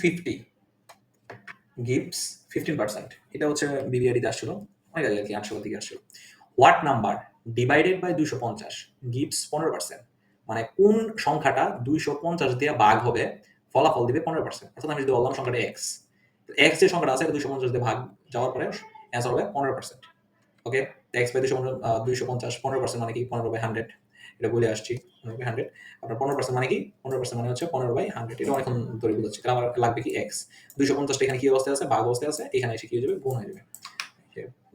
Fifty gives fifteen percent এটা হচ্ছে বিবিআরিতে আসছিল অনেক আগে কি আটশো দিকে আসছিল হোয়াট নাম্বার ডিভাইডেড বাই দুইশো পঞ্চাশ গিভস পনেরো পার্সেন্ট মানে কোন সংখ্যাটা দুইশো পঞ্চাশ দিয়ে ভাগ হবে, ফলাফল দিবে পনেরো পার্সেন্ট অর্থাৎ আমি যদি বললাম সংখ্যাটা এক্স এক্স যে সংখ্যাটা আছে দুইশো পঞ্চাশ দিয়ে ভাগ যাওয়ার পরে অ্যান্সার হবে পনেরো পার্সেন্ট ওকে এক্স বাই দুইশো দুইশো পঞ্চাশ, পনেরো পার্সেন্ট মানে কি? পনেরো বাই হান্ড্রেড এটা বলে আসছি হান্ড্রেড আপনার পনেরো পার্সেন্ট মানে কি? পনেরো পার্সেন্ট মানে হচ্ছে পনেরো বাই হান্ড্রেড এটা এখন ধরে বুঝাচ্ছি। কারণ আমার লাগবে কি এক্স দুইশো পঞ্চাশটা এখানে কি অবস্থায় আছে? ভাগ অবস্থায় আছে। এখানে এসে কি হয়ে যাবে? গুণ হয়ে যাবে।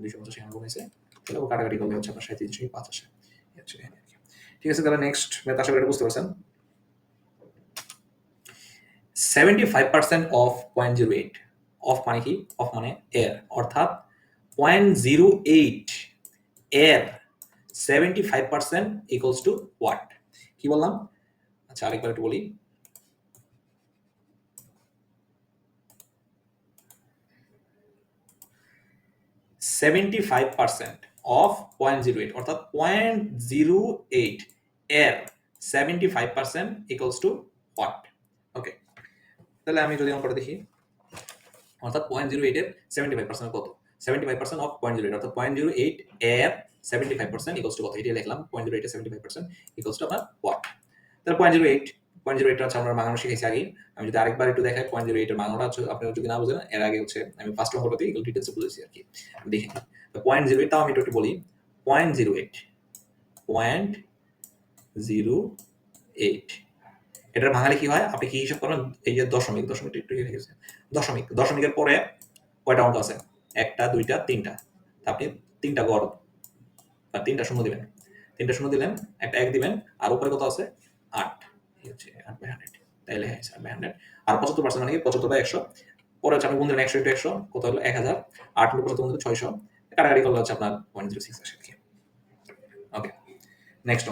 দুইশো পঞ্চাশ এখানে গুণ হয়েছে। তাহলে কাটাকাটি করলে হচ্ছে আপনার সাঁত্রিশ থেকে পাঁচ আসে। এই হচ্ছে এখানে আর কি। ঠিক আছে, তাহলে নেক্সট ম্যাথ আশা করি বুঝতে পারছেন। Seventy five percent of point zero eight of মানে কি? অফ মানে এর অর্থাৎ পয়েন্ট জিরো এইট এর seventy five percent equals to what কি বললাম? আচ্ছা আরেকবার একটু বলি। Seventy five percent of point zero eight অর্থাৎ পয়েন্ট জিরো এইট এর seventy five percent equals to what okay তাহলে আমি যদি অঙ্কটা দেখি, অর্থাৎ পয়েন্ট জিরো এইটের সেভেন্টি ফাইভ পার্সেন্ট কত? Seventy five percent of point zero eight অর্থাৎ পয়েন্ট জিরো এইট এর seventy five percent equals to কত? এটি লিখলাম পয়েন্ট জিরো এইটের seventy five percent equals to তাহলে পয়েন্ট জিরো এইট এইট আমরা মাগানো শিখেছি আগেই। আমি যদি আরেকবার একটু দেখাই পয়েন্ট জিরো এইটের মাগানোটা হচ্ছে যদি না বুঝেন, এর আগে হচ্ছে আমি ফার্স্ট অঙ্কটাতে এগুলো ডিটেলসে আর কি। দেখে তো পয়েন্ট জিরো এইট তাও আমি একটু বলি। Point zero eight point zero eight এটার ভাঙালে কি হয়? আপনি কি হিসাব করেন? এই যে দশমিক দশমিক একটু লিখে গেছে। দশমিক, দশমিকের পরে কয়টা অঙ্ক আছে? একটা, দুইটা, তিনটা। আপনি তিনটা গড় বা তিনটা শূন্য দিবেন। তিনটা শূন্য দিলেন, একটা এক দিবেন, আর উপরে কত আছে? আট। হচ্ছে আট বাই হান্ড্রেড তাইলে আছে আট বাই হান্ড্রেড আর পঁচাত্তর পার্সেন্ট মানে কি? পঁচাত্তর বাই একশো। পরে হচ্ছে আপনি গুণ দিলেন একশো ইন্টু একশো, কত হলো? এক হাজার। আট ইন্টু পঁচাত্তর গুণ ছয়শো। কাটাকাটি করলে হচ্ছে আপনার পয়েন্ট জিরো সিক্স আসে ওকে